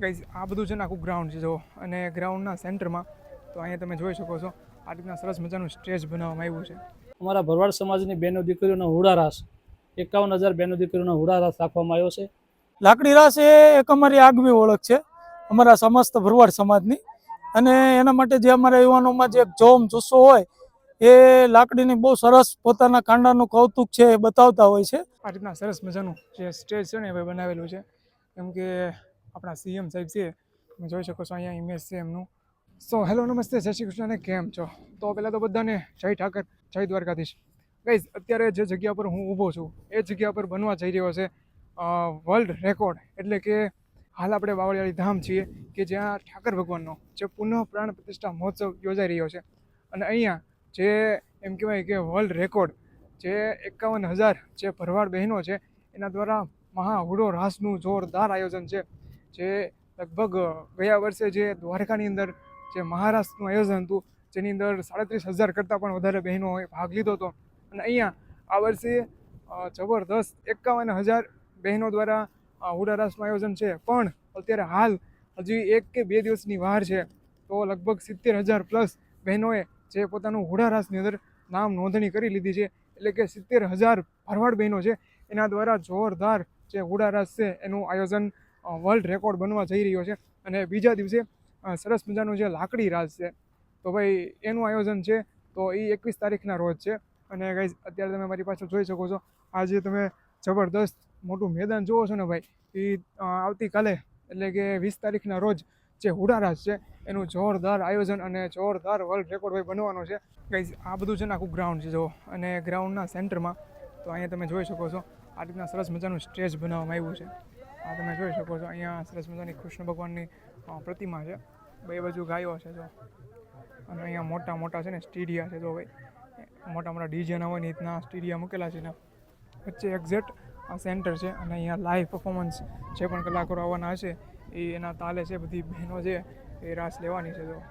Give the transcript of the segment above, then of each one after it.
Guys આ બધું છે ને આખું ગ્રાઉન્ડ છે જો. અને ગ્રાઉન્ડના સેન્ટરમાં તો અહીંયા તમે જોઈ શકો છો આ રીતના સરસ મજાનું સ્ટેજ બનાવવામાં આવ્યું છે. અમારા ભરવાડ સમાજની બહેનો દીકરીઓનો હુડારાસ એકાવન હજાર બહેનો દીકરીઓનો હુડારાસ રાખવામાં આવ્યો છે. લાકડી રાસ એ એક અમારી આગવી ઓળખ છે અમારા સમસ્ત ભરવાડ સમાજની. અને એના માટે જે અમારા યુવાનોમાં જે જોમ જુસ્સો હોય એ લાકડીની બહુ સરસ પોતાના કાંડાનું કૌતુક છે એ બતાવતા હોય છે. આ રીતના સરસ મજાનું જે સ્ટેજ છે ને એ બનાવેલું છે. કેમ કે આપણા સીએમ સાહેબ છે, તમે જોઈ શકો છો અહીંયા ઇમેજ છે એમનું. સો હેલો નમસ્તે, જય શ્રી કૃષ્ણ કેમ છો? તો પહેલાં તો બધાને જય ઠાકર, જય દ્વારકાધીશ. ગાઈઝ અત્યારે જે જગ્યા પર હું ઊભો છું, એ જગ્યા પર બનવા જઈ રહ્યો છે વર્લ્ડ રેકોર્ડ એટલે કે હાલ આપણે બાવળિયાળી ધામ છીએ, કે જ્યાં ઠાકર ભગવાનનો જે પુનઃ પ્રાણ પ્રતિષ્ઠા મહોત્સવ યોજાઈ રહ્યો છે. અને અહીંયા જે એમ કહેવાય કે વર્લ્ડ રેકોર્ડ જે એકાવન હજાર જે ભરવાડ બહેનો છે, એના દ્વારા મહાહુડો રાસનું જોરદાર આયોજન છે. જે લગભગ ગયા વર્ષે જે દ્વારકાની અંદર જે મહારાષ્ટ્રનું આયોજન હતું, જેની અંદર સાડત્રીસ હજાર કરતાં પણ વધારે બહેનોએ ભાગ લીધો હતો. અને અહીંયા આ વર્ષે જબરદસ્ત એકાવન હજાર બહેનો દ્વારા હુડા રાસનું આયોજન છે. પણ અત્યારે હાલ હજી એક કે બે દિવસની વાર છે. તો લગભગ સિત્તેર હજાર પ્લસ બહેનોએ જે પોતાનું હુડા રાસની અંદર નામ નોંધણી કરી લીધી છે. એટલે કે સિત્તેર હજાર ભરવાડ બહેનો છે. એના દ્વારા જોરદાર જે હુડા રાસ છે, એનું આયોજન વર્લ્ડ રેકોર્ડ બનવા જઈ રહ્યો છે અને બીજા દિવસે સરસ મજાનું જે લાકડી રાસ છે, તો ભાઈ એનું આયોજન છે, તો એ એકવીસ તારીખના રોજ છે. અને ગાઈઝ અત્યારે તમે મારી પાછળ જોઈ શકો છો આજે તમે જબરદસ્ત મોટું મેદાન જુઓ છો ને ભાઈ, એ આવતીકાલે એટલે કે વીસ તારીખના રોજ જે હુડારાસ છે, એનું જોરદાર આયોજન અને જોરદાર વર્લ્ડ રેકોર્ડ ભાઈ બનવાનો છે. ગાઈઝ આ બધું છે ને આખું ગ્રાઉન્ડ છે જો અને ગ્રાઉન્ડના સેન્ટરમાં તો અહીંયા તમે જોઈ શકો છો, આ રીતના સરસ મજાનું સ્ટેજ બનાવવામાં આવ્યું છે. આ તમે જોઈ શકો છો, અહીંયા સરસ મજાની કૃષ્ણ ભગવાનની પ્રતિમા છે. બે બાજુ ગાયો છે જો. અને અહીંયા મોટા મોટા છે ને સ્ટીડિયા છે જો ભાઈ. મોટા મોટા ડીજેના હોય ને રીતના સ્ટીડિયા મૂકેલા છે ને. વચ્ચે એક્ઝેક્ટ આ સેન્ટર છે અને અહીંયા લાઈવ પરફોર્મન્સ જે પણ કલાકારો આવવાના હશે, એ એના તાલે છે, બધી બહેનો છે, એ રાસ લેવાની છે જો.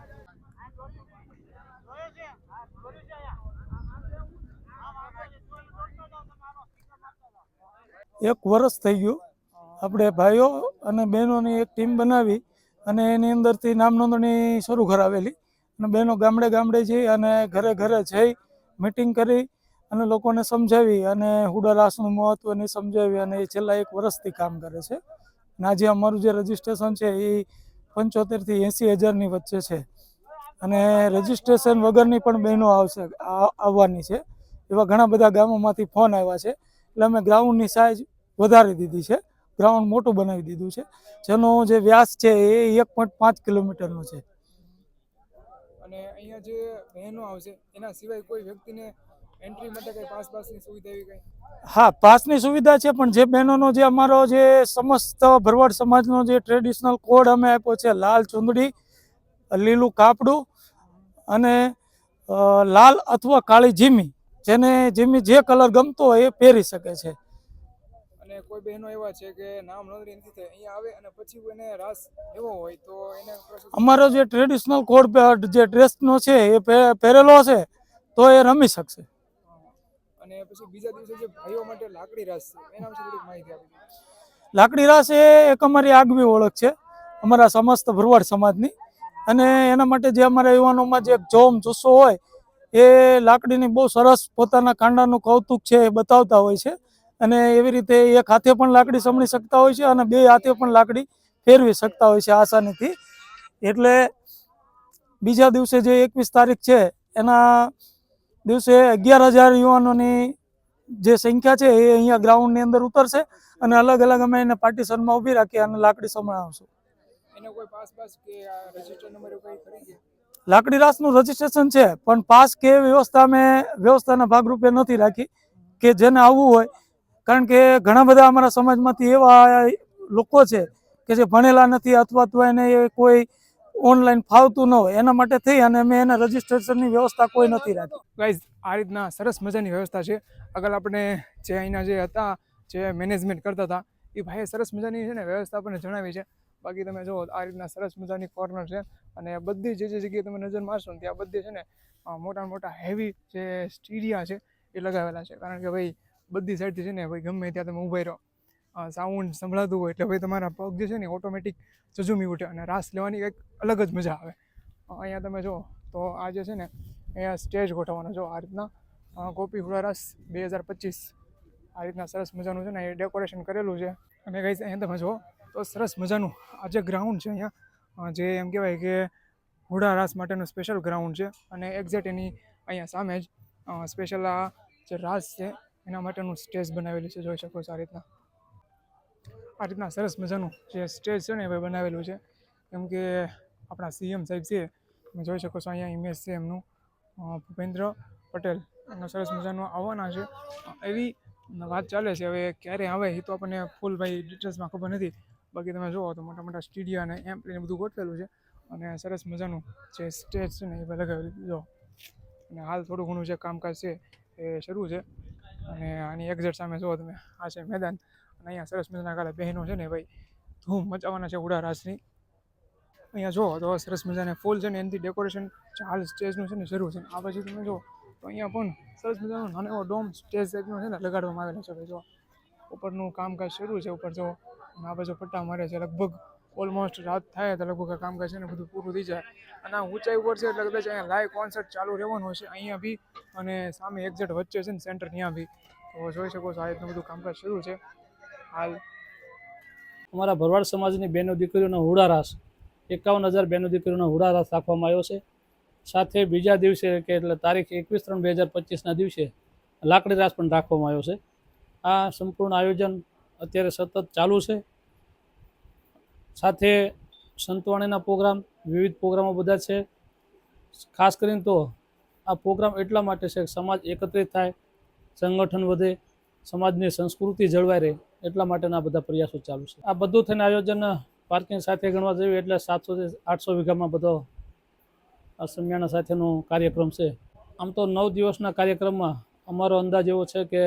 એક વર્ષ થઈ ગયું. આપણે ભાઈઓ અને બહેનોની એક ટીમ બનાવી અને એની અંદરથી નામ નોંધણી શરૂ કરાવેલી. અને બહેનો ગામડે ગામડે જઈ અને ઘરે ઘરે જઈ મિટિંગ કરી અને લોકોને સમજાવી અને હુડા રાસનું મહત્ત્વને સમજાવી અને એ છેલ્લા એક વર્ષથી કામ કરે છે. અને આજે અમારું જે રજિસ્ટ્રેશન છે એ પંચોતેરથી એંસી હજારની વચ્ચે છે. અને રજિસ્ટ્રેશન વગરની પણ બહેનો આવશે આવવાની છે. એવા ઘણા બધા ગામોમાંથી ફોન આવ્યા છે. એટલે અમે ગ્રાઉન્ડની સાઇઝ વધારી દીધી છે. ગ્રાઉન્ડ મોટું બનાવી દીધું છે. જેનો જે વ્યાસ છે એ એક પોઈન્ટ પાંચ કિલોમીટરનો છે. અને અહીંયા જે બહેનો આવશે એના સિવાય કોઈ વ્યક્તિને એન્ટ્રી માટે કઈ પાસ પાસની સુવિધા એવી કઈ? હા પાસની સુવિધા છે પણ જે બહેનોનો જે અમારો જે સમસ્ત ભરવાડ સમાજનો જે ટ્રેડિશનલ કોડ અમે આપ્યો છે લાલ ચુંદડી લીલું કાપડું અને લાલ અથવા કાળી જીમી જેને જીમી જે કલર ગમતો હોય એ પહેરી શકે છે. અને કોઈ બહેનો એવા છે કે નામ નોંધણી નથી થઈ અહીંયા આવે અને પછી એને રાસ એવો હોય તો એને અમારો જે ટ્રેડિશનલ કોડ જે ડ્રેસનો છે એ પહેરેલો હશે તો એ રમી શકશે. અને પછી બીજા દિવસે જે ભાઈઓ માટે લાકડી રાસ છે એના વિશે થોડીક માહિતી આપી લાકડી રાસ એ એક અમારી આગવી ઓળખ છે અમારા સમસ્ત ભરવાડ સમાજની. અને એના માટે જે અમારા યુવાનોમાં જે જોમ જુસ્સો હોય એ લાકડીની બહુ સરસ પોતાના કાંડાનું કૌતુક છે એ બતાવતા હોય છે. અને એવી રીતે એક હાથે પણ લાકડી સમણી શકતા હોય છે અને બે હાથે પણ લાકડી ફેરવી શકતા હોય છે આસાનીથી. એટલે બીજા દિવસે જે એકવીસ તારીખ છે એના દિવસે અગિયાર હજાર યુવાનોની જે સંખ્યા છે એ અહીંયા ગ્રાઉન્ડની અંદર ઉતરશે અને અલગ અલગ અમે એને પાર્ટીશનમાં ઊભી રાખી અને લાકડી સંભળાવશું. લાકડી રાસનું રજીસ્ટ્રેશન છે પણ પાસ કે વ્યવસ્થા અમે વ્યવસ્થાના ભાગરૂપે નથી રાખી. કે જેને આવવું હોય કારણ કે ઘણા બધા અમારા સમાજમાંથી એવા લોકો છે કે જે ભણેલા નથી અથવા તો એને કોઈ ઓનલાઈન ફાવતું ન હોય, એના માટે થઈ અને અમે એના રજીસ્ટ્રેશનની વ્યવસ્થા કોઈ નથી રાખી. ગાઈઝ આ રીતના સરસ મજાની વ્યવસ્થા છે. અગર આપણે જે અહીંના જે હતા, જે મેનેજમેન્ટ કરતા હતા, એ ભાઈએ સરસ મજાની છે ને વ્યવસ્થા આપણને જણાવી છે. બાકી તમે જુઓ, આ રીતના સરસ મજાની કોર્નર છે અને બધી જે જે જગ્યાએ તમે નજર મારશો ને ત્યાં બધી છે ને મોટા મોટા હેવી જે સ્ટીરિયા છે એ લગાવેલા છે. કારણ કે ભાઈ બધી સાઈડથી છે ને ભાઈ ગમે ત્યાં તમે ઊભા રહો. સાઉન્ડ સંભળાતું હોય એટલે ભાઈ તમારા પગ જે છે ને ઓટોમેટિક ઝઝુમી ઉઠે અને રાસ લેવાની કંઈક અલગ જ મજા આવે. અહીંયા તમે જો તો આ જે છે ને અહીંયા સ્ટેજ ગોઠવવાનો જો આ રીતના. ગોપી હુડા રાસ બે હજાર પચીસ. આ રીતના સરસ મજાનું છે ને એ ડેકોરેશન કરેલું છે. અને કહીશ અહીંયા તમે જો તો સરસ મજાનું આ જે ગ્રાઉન્ડ છે અહીંયા જે એમ કહેવાય કે હુડા રાસ માટેનું સ્પેશિયલ ગ્રાઉન્ડ છે. અને એક્ઝેક્ટ એની અહીંયા સામે જ સ્પેશિયલ આ જે રાસ છે એના માટેનું સ્ટેજ બનાવેલું છે, જોઈ શકો છો આ રીતના. આ રીતના સરસ મજાનું જે સ્ટેજ છે ને એ બનાવેલું છે. કેમ કે આપણા સીએમ સાહેબ છે, તમે જોઈ શકો છો અહીંયા ઇમેજ છે એમનું ભૂપેન્દ્ર પટેલ. એમનો સરસ મજાનું આવવાના છે. એવી વાત ચાલે છે, હવે ક્યારે આવે એ તો આપણને ફૂલ ભાઈ ડિટેલ્સમાં ખબર નથી. બાકી તમે જુઓ તો મોટા મોટા સ્ટુડિયો અને એમ પ્લેન બધું ગોઠવેલું છે. અને સરસ મજાનું જે સ્ટેજ છે ને એ લગાવેલું જો. અને હાલ થોડું ઘણું જે કામકાજ છે એ શરૂ છે. અને આની એક્ઝેટ સામે જુઓ તમે આ છે મેદાન, અને અહીંયા સરસ મજાના કાલે બહેનો છે ને ભાઈ, ધૂમ મચાવવાના છે ઉડારાસની અહીંયા જુઓ તો સરસ મજાના ફૂલ છે ને એનાથી ડેકોરેશન ચાલ સ્ટેજનું છે ને શરૂ છે. આ પછી તમે જુઓ તો અહીંયા પણ સરસ મજાનો નાનો એવો ડોમ સ્ટેજ ટાઈપનો છે ને લગાડવામાં આવેલો છે. ભાઈ જો, ઉપરનું કામકાજ શરૂ છે, ઉપર જુઓ અને આ બાજુ પટ્ટા મારે છે લગભગ ઓલમોસ્ટ રાત થાય તો લગભગ કામકાજ છે ને બધું પૂરું થઈ જાય. અને આ ઊંચાઈ ઉપર છે એટલે કદાચ અહીંયા લાઈવ કોન્સર્ટ ચાલુ રહેવાનું હશે અહીંયા બી. અને સામે એક્ઝેટ વચ્ચે છે ને સેન્ટર ત્યાં બી. તો જોઈ શકો છો આ રીતનું બધું કામકાજ શરૂ છે. હાલ. અમારા ભરવાડ સમાજની બહેનો દીકરીઓનો હુડારાસ એકાવન હજાર બહેનો દીકરીઓનો હુડારાસ રાખવામાં આવ્યો છે. સાથે બીજા દિવસે કે એટલે તારીખ એકવીસ ત્રણ બે હજાર પચીસના દિવસે લાકડી રાસ પણ રાખવામાં આવ્યો છે. આ સંપૂર્ણ આયોજન અત્યારે સતત ચાલુ છે. સાથે સંતવાણીના પ્રોગ્રામ, વિવિધ પ્રોગ્રામો બધા છે. ખાસ કરીને તો આ પ્રોગ્રામ એટલા માટે છે કે સમાજ એકત્રિત થાય, સંગઠન વધે, સમાજની સંસ્કૃતિ જળવાઈ રહે એટલા માટેના બધા પ્રયાસો ચાલુ છે. આ બધું થઈને આયોજન પાર્કિંગ સાથે ગણવા જઈએ એટલે સાતસોથી આઠસો વીઘામાં બધો આ સમિયાણા સાથેનો કાર્યક્રમ છે. આમ તો નવ દિવસના કાર્યક્રમમાં અમારો અંદાજ એવો છે કે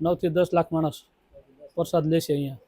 નવથી દસ લાખ માણસ પ્રસાદ લેશે અહીંયા.